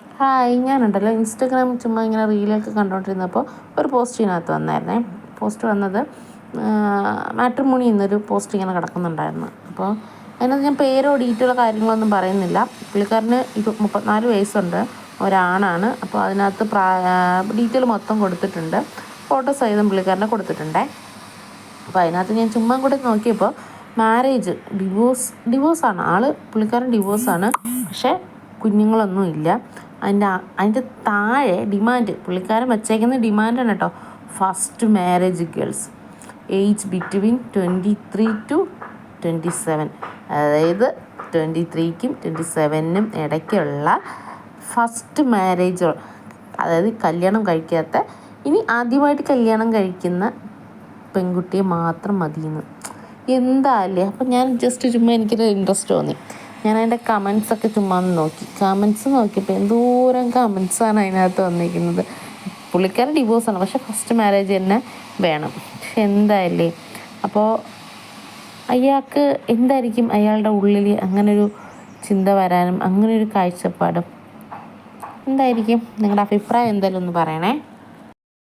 Hi ഞാനുണ്ടല്ലോ. Instagram ചുമ്മാ ഇങ്ങനെ റീലൊക്കെ കണ്ടുകൊണ്ടിരുന്നപ്പോൾ ഒരു പോസ്റ്റ് ഇതിനകത്ത് വന്നായിരുന്നേ. പോസ്റ്റ് വന്നത് മാട്രിമോണി എന്നൊരു പോസ്റ്റ് ഇങ്ങനെ കിടക്കുന്നുണ്ടായിരുന്നു. അപ്പോൾ അതിനകത്ത് ഞാൻ പേരോ ഡീറ്റെയിലോ കാര്യങ്ങളൊന്നും പറയുന്നില്ല. പുള്ളിക്കാരന് ഇത് മുപ്പത്തിനാല് വയസ്സുണ്ട്. ഒരാണാണ്. അപ്പോൾ അതിനകത്ത് പ്രാ ഡീറ്റെയിൽ മൊത്തം കൊടുത്തിട്ടുണ്ട്. ഫോട്ടോ സഹിതം പുള്ളിക്കാരനെ കൊടുത്തിട്ടുണ്ടേ. അപ്പോൾ അതിനകത്ത് ഞാൻ ചുമ്മാ കൂടെ നോക്കിയപ്പോൾ മാരേജ് ഡിവോഴ്സ് ഡിവോഴ്സാണ് ആൾ പുള്ളിക്കാരൻ ഡിവോഴ്സാണ് പക്ഷേ കുഞ്ഞുങ്ങളൊന്നും ഇല്ല. അതിന്റെ അതിന്റെ താഴെ ഡിമാൻഡ് പുള്ളിക്കാരൻ വച്ചേക്കുന്ന ഡിമാൻഡാണ് കേട്ടോ. First marriage girls age between twenty three to twenty seven അതായത് ട്വന്റി ത്രീക്കും ട്വന്റി സെവനും ഇടയ്ക്കുള്ള ഫസ്റ്റ് മാരേജ് അതായത് കല്യാണം കഴിക്കാത്ത ഇനി ആദ്യമായിട്ട് കല്യാണം കഴിക്കുന്ന പെൺകുട്ടിയെ മാത്രം മതിയെന്ന്. എന്താ അല്ലേ? അപ്പം ഞാൻ ജസ്റ്റ് ചുമ്മാ എനിക്കൊരു ഇൻട്രസ്റ്റ് തോന്നി. ഞാൻ അതിന്റെ കമൻസൊക്കെ ചുമ്മാ നോക്കി. കമൻസ് നോക്കിയപ്പോൾ എന്തോരം കമൻസാണ് അതിനകത്ത് വന്നിരിക്കുന്നത്. പുള്ളിക്കാരൻ ഡിവോഴ്സാണ് പക്ഷെ ഫസ്റ്റ് മാരേജ് തന്നെ വേണം. പക്ഷെ എന്തായാലേ അപ്പോൾ അയാൾക്ക് എന്തായിരിക്കും അയാളുടെ ഉള്ളിൽ അങ്ങനൊരു ചിന്ത വരാനും അങ്ങനൊരു കാഴ്ചപ്പാടും? എന്തായിരിക്കും? നിങ്ങളുടെ അഭിപ്രായം എന്തായാലും ഒന്ന് പറയണേ.